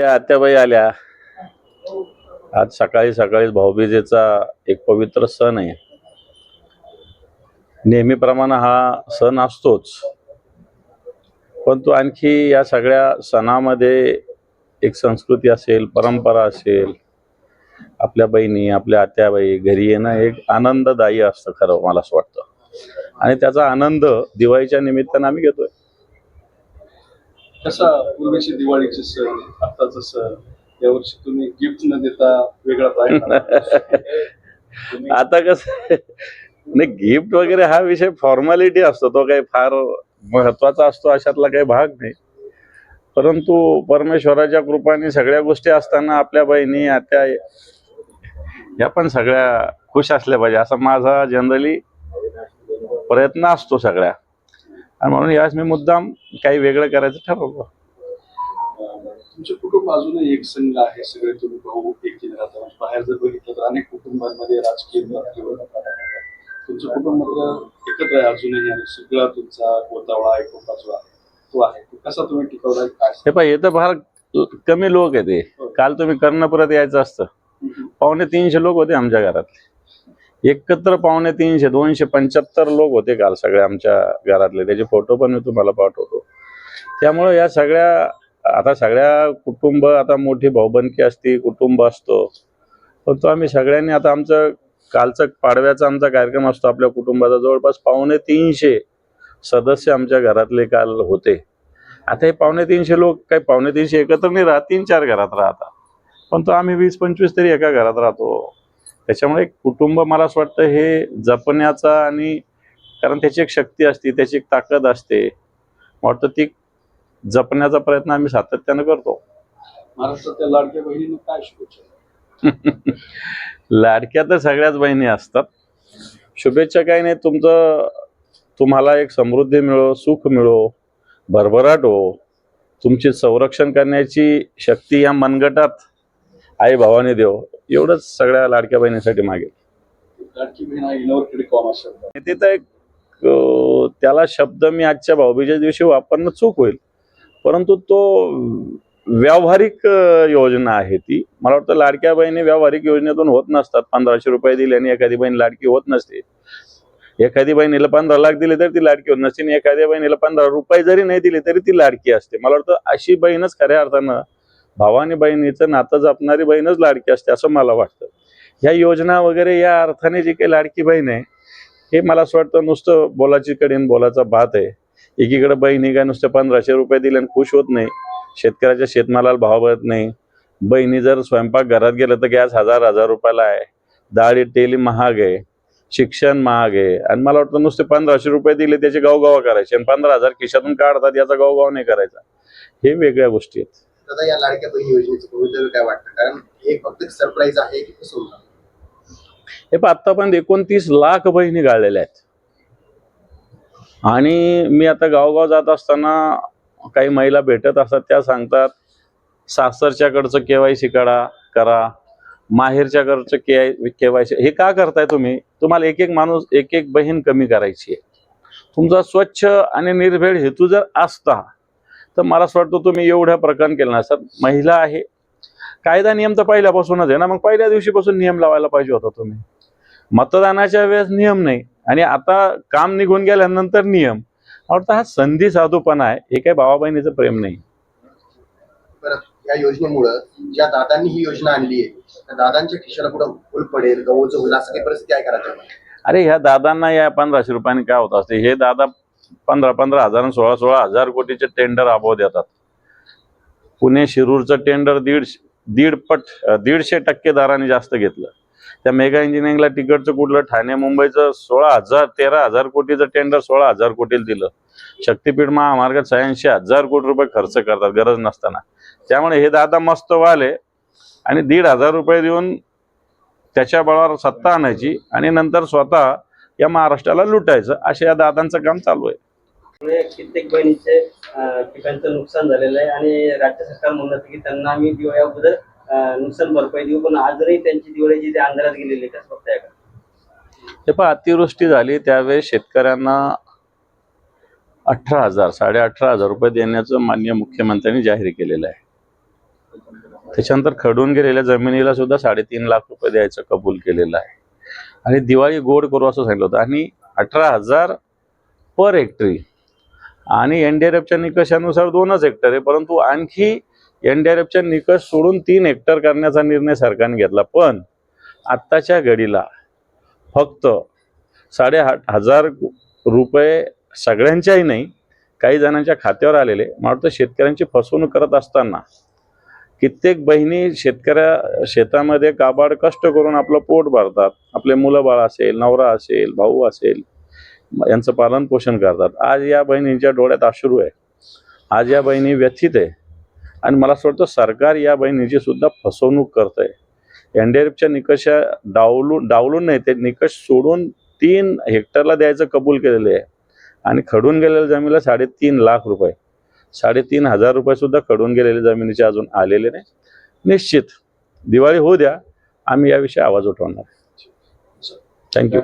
आपल्या आत्याबाई आल्या. आज सकाळी सकाळी भाऊबीजेचा एक पवित्र सण आहे. नेहमीप्रमाणे हा सण असतोच. पण तो आणखी या सगळ्या सणामध्ये एक संस्कृती असेल परंपरा असेल आपल्या बहिणी आपल्या आत्याबाई घरी येणं एक आनंददायी असतं खरं मला असं वाटतं. आणि त्याचा आनंद दिवाळीच्या निमित्तानं आम्ही घेतोय. कसा पूर्वीची दिवाळीची सण आता जसं यावर्षी तुम्ही गिफ्ट न देता वेगळा पाहिजे आता कसं नाही गिफ्ट वगैरे हा विषय फॉर्मॅलिटी असतो तो काही फार महत्त्वाचा असतो अशातला काही भाग नाही. परंतु परमेश्वराच्या कृपाने सगळ्या गोष्टी असताना आपल्या बहिणी आत्या या पण सगळ्या खुश असल्या पाहिजे. असा माझा जनरली प्रयत्न असतो सगळ्या. आणि म्हणून यास मी मुद्दाम काही वेगळं करायचं ठरवलं. तुमचे कुटुंब अजूनही एक संघ आहे सगळे तुम्ही भाऊ एकीने राहता. म्हणजे बाहेर जर बघितलं तर अनेक कुटुंबांमध्ये राजकीय तुमचं कुटुंब मात्र एकत्र आहे अजूनही आणि सगळा तुमचा गोतावळा आहे कुटुंबाचा तो आहे. कसा तुम्ही टिकवलाय काय? हे पाहिजे तर फार कमी लोक आहे ते काल तुम्ही कर्णपुरात यायचं असतं. पावणे तीनशे लोक होते आमच्या घरातले. एकत्र पावणे तीनशे दोनशे पंच्याहत्तर लोक होते काल सगळे आमच्या घरातले. त्याचे फोटो पण मी तुम्हाला पाठवतो. त्यामुळं या सगळ्या आता सगळ्या कुटुंब आता मोठी भाऊबंदकी असती कुटुंब असतो. पण तो आम्ही सगळ्यांनी आता आमचं कालचं पाडव्याचा आमचा कार्यक्रम असतो आपल्या कुटुंबाचा. जवळपास पावणे तीनशे सदस्य आमच्या घरातले काल होते. आता हे पावणे तीनशे लोक काही पावणे तीनशे एकत्र नाही राहत तीन चार घरात राहतात. पण तो आम्ही वीस पंचवीस तरी एका घरात राहतो. त्याच्यामुळे कुटुंब मला असं वाटतं हे जपण्याचा आणि कारण त्याची एक शक्ती असते त्याची एक ताकद असते. वाटतं ती जपण्याचा प्रयत्न आम्ही सातत्यानं करतो. महाराष्ट्रातल्या लाडक्या बहिणीनं काय शुभेच्छा? लाडक्या तर सगळ्याच बहिणी असतात. शुभेच्छा काही नाही तुमचं तुम्हाला एक समृद्धी मिळो सुख मिळो भरभराट हो. तुमची संरक्षण करण्याची शक्ती या मनगटात आई भावाने देव. एवढंच सगळ्या लाडक्या बहिणीसाठी मागेल. तिथं एक त्याला शब्द मी आजच्या भाऊबीजेच्या दिवशी वापरणं चूक होईल. परंतु तो व्यावहारिक योजना आहे ती. मला वाटतं लाडक्या बहिणी व्यावहारिक योजनेतून होत नसतात. पंधराशे रुपये दिले आणि एखादी बहीण लाडकी होत नसते. एखादी बहिणीला पंधरा लाख दिले तरी ती लाडकी होत नसते आणि एखाद्या बहिणीला पंधरा रुपये जरी नाही दिले तरी ती लाडकी असते. मला वाटतं अशी बहीणच खऱ्या अर्थानं भावानी बहिणीचं नातं जपणारी बहीणच लाडकी असते असं मला वाटतं. ह्या योजना वगैरे या अर्थाने जी काही लाडकी बहीण आहे हे मला असं वाटतं नुसतं बोलाची कडीन बोलाचा भात आहे. एकीकडे बहिणी काय नुसते पंधराशे रुपये दिले आणि खुश होत नाही. शेतकऱ्याच्या शेतमालाला भाव मिळत नाही. बहिणी जर स्वयंपाक घरात गेलं तर गॅस हजार हजार रुपयाला आहे. डाळी तेल महाग आहे. शिक्षण महाग आहे. आणि मला वाटतं नुसते पंधराशे रुपये दिले त्याचे गावगावा करायचे आणि पंधरा हजार खिशातून काढतात याचा गावगाव नाही करायचा. हे वेगळ्या गोष्टी आहेत. दादा या लाडक्या बहीण योजनेचं भवितव्य काय वाटतं? कारण हे फक्त सरप्राईज आहे की कसं होणार हे पण आतापर्यंत एकोणतीस लाख बहिणी गाळलेल्या आहेत. आणि मी आता गावगाव जात असताना काही महिला भेटत असतात त्या सांगतात सासरच्याकडचं केवायसी काढा करा. माहेरच्याकडचं के केवायसी हे का करताय तुम्ही? तुम्हाला एक एक माणूस एक एक बहीण कमी करायची आहे. तुमचा स्वच्छ आणि निर्भेळ हेतू जर असता तर मला असं वाटतं तुम्ही एवढ्या प्रकरण केलं नसतात महिला आहे. कायदा नियम तर पहिल्यापासूनच आहे ना मग पहिल्या दिवशीपासून नियम लावायला पाहिजे होता तुम्ही. मतदानाच्या वेळेस नियम नाही. आणि आता काम निघून गेल्यानंतर नियम. वाटतं हा संधी साधूपणा आहे. हे काही भावा बहिणीचं प्रेम नाही. या योजनेमुळं ज्या दादांनी ही योजना आणली आहे त्या दादांच्या खिशाला कुठं फुल पडेल होईल असं काही परिस्थिती आहे का राज्यामध्ये? अरे ह्या दादांना या पंधराशे रुपयाने काय होत असते? हे दादा पंधरा पंधरा हजार आणि सोळा सोळा हजार कोटीचे टेंडर आबोध देतात. पुणे शिरूरचं टेंडर दीड दीड पट दीडशे टक्के दराने जास्त घेतलं. त्या मेगा इंजिनिअरिंगला तिकडचं कुठलं ठाणे मुंबईचं सोळा हजार तेरा हजार कोटीचं टेंडर सोळा हजार कोटीला दिलं. शक्तीपीठ महामार्गात शहाऐंशी हजार कोटी रुपये खर्च करतात गरज नसताना. त्यामुळे हे दादा मस्त वाले आणि दीड हजार रुपये देऊन त्याच्या बळावर सत्ता आणायची आणि नंतर स्वतः या महाराष्ट्राला लुटायचं असे या दादांचं काम चालू आहे. कित्येक बहिणीचे पिकांचं नुकसान झालेलं आहे आणि राज्य सरकार म्हणत होतं की त्यांना आम्ही दिवाळी अगोदर नुकसान भरपाई देऊ पण आजही त्यांची दिवाळी जी ते अंधारात गेलेली आहे. बघताय का? हे पण अतिवृष्टी झाली त्यावेळेस शेतकऱ्यांना अठरा हजार साडे अठरा हजार रुपये देण्याचं मान्य मुख्यमंत्र्यांनी जाहीर केलेलं आहे. त्याच्यानंतर खडून गेलेल्या जमिनीला सुद्धा साडेतीन लाख रुपये द्यायचं कबूल केलेलं आहे. आणि दिवाळी गोड करू असं सांगितलं होतं. आणि अठरा हजार पर हेक्टरी आणि एन डी आर एफच्या निकषानुसार दोनच हेक्टर आहे परंतु आणखी एन डी आर एफच्या निकष सोडून तीन हेक्टर करण्याचा निर्णय सरकारने घेतला. पण आत्ताच्या घडीला फक्त साडेआठ हजार रुपये सगळ्यांच्याही नाही काही जणांच्या खात्यावर आलेले. मला वाटतं शेतकऱ्यांची फसवणूक करत असताना कित्येक बहिणी शेतकऱ्या शेतामध्ये काबाड कष्ट करून आपलं पोट भरतात. आपले मुलं बाळ असेल नवरा असेल भाऊ असेल यांचं पालन पोषण करतात. आज या बहिणींच्या डोळ्यात अश्रू आहे. आज या बहिणी व्यथित आहे. आणि मला असं वाटतं सरकार या बहिणीची सुद्धा फसवणूक करत आहे एन डी आर एफच्या निकषा डावलून डावलून नाही ते निकष सोडून तीन हेक्टरला द्यायचं कबूल केलेलं आहे. आणि खडून गेलेल्या जमिनीला साडेतीन लाख रुपये. साडेतीन हजार रुपयेसुद्धा खडून गेलेल्या जमिनीचे अजून आलेले नाही. निश्चित. दिवाळी होऊ द्या. आम्ही याविषयी आवाज उठवणार थँक्यू